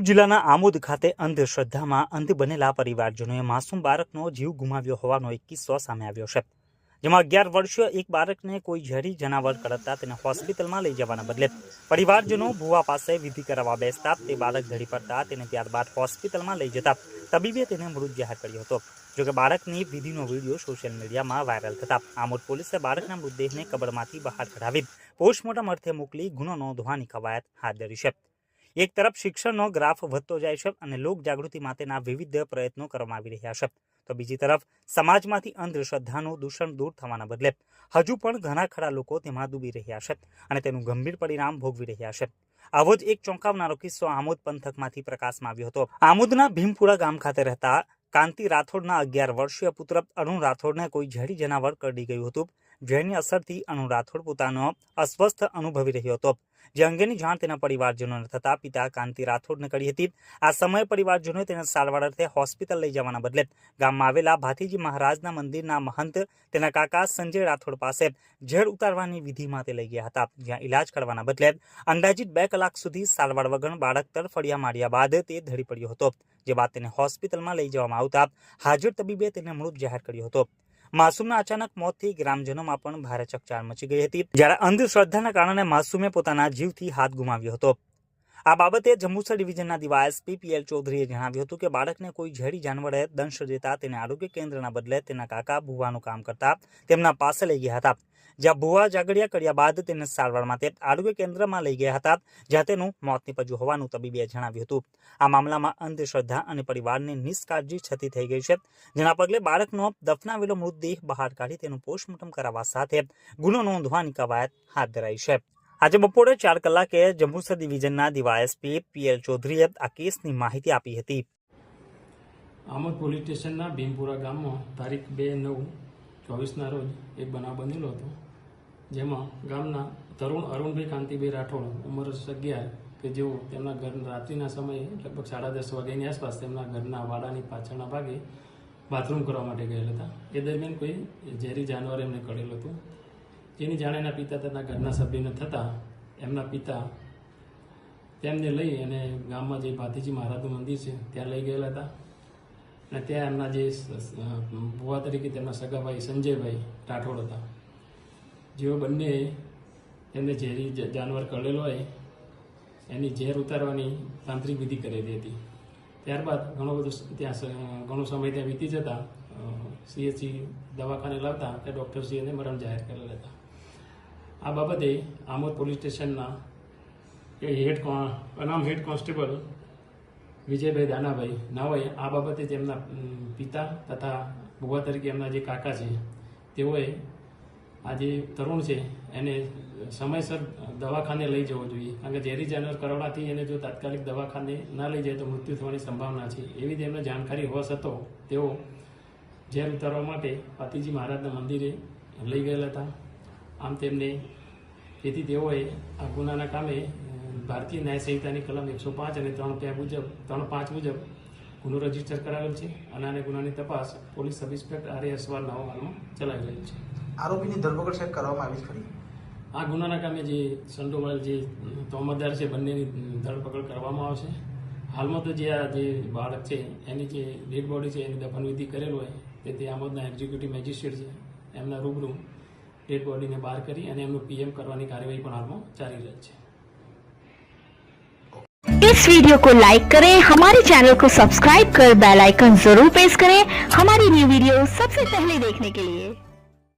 જિલ્લાના આમોદ ખાતે અંધશ્રદ્ધામાં અંધ બનેલા પરિવારજનોએ માસૂમ બાળકનો જીવ ગુમાવ્યો હોવાનો એક કિસ્સો સામે આવ્યો છે. જેમાં અગિયાર વર્ષીય એક બાળકને કોઈ ઝેરી જનાવર કરતા તેને હોસ્પિટલમાં લઈ જવાના બદલે પરિવારજનો ભુવા પાસે વિધિ કરાવવા બેસતા તે બાળક ધડી પડતા તેને ત્યારબાદ હોસ્પિટલમાં લઈ જતા તબીબે તેને મૃત જાહેર કર્યો હતો. જોકે બાળકની વિધિનો વીડિયો સોશિયલ મીડિયામાં વાયરલ થતા આમોદ પોલીસે બાળકના મૃતદેહને કબરમાંથી બહાર કઢાવી પોસ્ટમોર્ટમ અર્થે મોકલી ગુનો નોંધવાની કવાયત હાથ ધરી છે. એક તરફ શિક્ષણનો ગ્રાફ વધતો જાય છે અને લોક જાગૃતિ માટેના વિવિધ પ્રયત્નો કરવામાં આવી રહ્યા છે. તો બીજી તરફ, સમાજમાંથી અંધશ્રદ્ધાનું દૂષણ દૂર થવાના બદલે હજુ પણ ઘણા ખરા લોકો તેમાં ડૂબી રહ્યા છે અને તેનું ગંભીર પરિણામ ભોગવી રહ્યા છે. આવો જ એક ચોંકાવનારો કિસ્સો આમોદ પંથકમાંથી પ્રકાશમાં આવ્યો હતો. આમોદના ભીમપુરા ગામ ખાતે રહેતા કાંતિ રાઠોડના અગિયાર વર્ષીય પુત્ર અરુણ રાઠોડને કોઈ ઝેરી જનાવર કરડી ગયું હતું. જેની અસરથી અનુ રાઠોડ પોતાનો અસ્વસ્થ અનુભવી રહ્યો હતો. જે અંગેની જાણ તેના પરિવારજનોને થતા પિતા કાંતિ રાઠોડને કરી હતી. આ સમયે પરિવારજનોએ તેને સારવાર અર્થે હોસ્પિટલ લઈ જવાના બદલે ગામમાં આવેલા ભાતીજી મહારાજના મંદિરના મહંત, તેના કાકા સંજય રાઠોડ પાસે ઝેર ઉતારવાની વિધિ માટે લઈ ગયા હતા. જ્યાં ઇલાજ કરવાના બદલે અંદાજિત બે કલાક સુધી સારવાર વગર બાળક તરફડિયા માર્યા બાદ તે ધડી પડ્યો હતો. જે બાદ તેને હોસ્પિટલમાં લઈ જવામાં આવતા હાજર તબીબે તેને મૃત જાહેર કર્યો હતો. માસૂમના અચાનક મોતથી ગ્રામજનોમાં પણ ભારે ચકચાર મચી ગઈ હતી. જ્યારે અંધશ્રદ્ધાના કારણે માસૂમે પોતાના જીવથી હાથ ગુમાવ્યો હતો. આ બાબતે જંબુસર ડિવિઝનના ડીવાયએસપી પીએલ ચૌધરીએ જણાવ્યું હતું કે બાળકને કોઈ ઝેરી જાનવરે દંશ દેતા તેને આરોગ્ય કેન્દ્રના બદલે તેના કાકા ભુવાનું કામ કરતા તેમના પાસે લઈ ગયા હતા. જ્યાં ભુવા જાગડિયા કર્યા બાદ તેને સારવાર માટે આરોગ્ય કેન્દ્રમાં લઈ ગયા હતા, જ્યાં તેનું મોત નીપજ્યું હોવાનું તબીબે જણાવ્યું હતું. આ મામલામાં અંધશ્રદ્ધા અને પરિવારની નિષ્કાળજી છતી થઈ ગઈ છે, જેના પગલે બાળકનો દફનાવેલો મૃતદેહ બહાર કાઢી તેનું પોસ્ટમોર્ટમ કરાવવા સાથે ગુનો નોંધવાની કવાયત હાથ ધરાઈ છે. આજે બપોરે ચાર કલાકે જંબુસર ડિવિઝનના ડીવાયએસપી પીએલ ચૌધરીએ આ કેસની માહિતી આપી હતી. આમોદ પોલીસ સ્ટેશનના ભીમપુરા ગામમાં તારીખ બે નવ ચોવીસના રોજ એક બનાવ બનેલો હતો, જેમાં ગામના તરુણ અરુણભાઈ કાંતિભાઈ રાઠોડ, ઉંમર અગિયાર, કે જેઓ તેમના ઘર રાત્રિના સમયે લગભગ સાડા દસ વાગ્યાની આસપાસ તેમના ઘરના વાડાની પાછળના ભાગે બાથરૂમ કરવા માટે ગયેલા હતા. એ દરમિયાન કોઈ ઝેરી જાનવર એમને કરેલું હતું. જેની જાણ એના પિતા તથા ઘરના સભ્યને થતાં એમના પિતા તેમને લઈ અને ગામમાં જે ભાતીજી મહારાજનું મંદિર છે, ત્યાં લઈ ગયેલા હતા. અને ત્યાં એમના જે ભુવા તરીકે તેમના સગાભાઈ સંજયભાઈ રાઠોડ હતા. જેઓ બંને એમને ઝેરી જાનવર કળેલો હોય, એની ઝેર ઉતારવાની તાંત્રિક વિધિ કરેલી હતી. ત્યારબાદ ઘણો બધો ત્યાં ઘણો સમય ત્યાં વીતી જતા સીએચસી દવાખાને લાવતા, ત્યાં ડૉક્ટરશ્રી એને મરણ જાહેર કરેલા હતા. આ બાબતે આમોદ પોલીસ સ્ટેશનના હેડ અનામ હેડ કોન્સ્ટેબલ વિજયભાઈ દાનાભાઈ નાઓએ આ બાબતે તેમના પિતા તથા ભુવા તરીકે એમના જે કાકા છે, તેઓએ આ જે તરુણ છે, એને સમયસર દવાખાને લઈ જવો જોઈએ. કારણ કે ઝેરી જાનવર કરવાથી એને જો તાત્કાલિક દવાખાને ના લઈ જાય તો મૃત્યુ થવાની સંભાવના છે. એવી તેમને જાણકારી હોવા છતાં તેઓ ઝેર ઉતારવા માટે પાતિજી મહારાજના મંદિરે લઈ ગયેલા હતા. આમ તેમને તેથી તેઓએ આ ગુનાના કામે ભારતીય ન્યાય સંહિતાની કલમ એકસો પાંચ અને ત્રણ બે મુજબ ત્રણ પાંચ મુજબ ગુનો રજિસ્ટર કરાવેલ છે. અને આને ગુનાની તપાસ police sub inspector R S Aswar નવો હાલમાં ચલાવી રહેલ છે. આરોપીની ધરપકડ સાહેબ કરવામાં આવી ખરી? આ ગુનાના કામે જે સંડોવાયેલ જે તોમતદાર છે બંનેની ધરપકડ કરવામાં આવશે. હાલમાં તો જે આ જે બાળક છે એની જે ડેડ બોડી છે એની દફનવિધિ કરેલ હોય તે તે આમોદના એક્ઝિક્યુટિવ મેજિસ્ટ્રેટ છે. એમના રૂબરૂ ડેડ બોડીને બહાર કરી અને એમનું પીએમ કરવાની કાર્યવાહી પણ હાલમાં ચાલી રહી છે इस वीडियो को लाइक करें हमारे चैनल को सब्सक्राइब कर बेल आइकन जरूर प्रेस करें हमारी न्यू वीडियो सबसे पहले देखने के लिए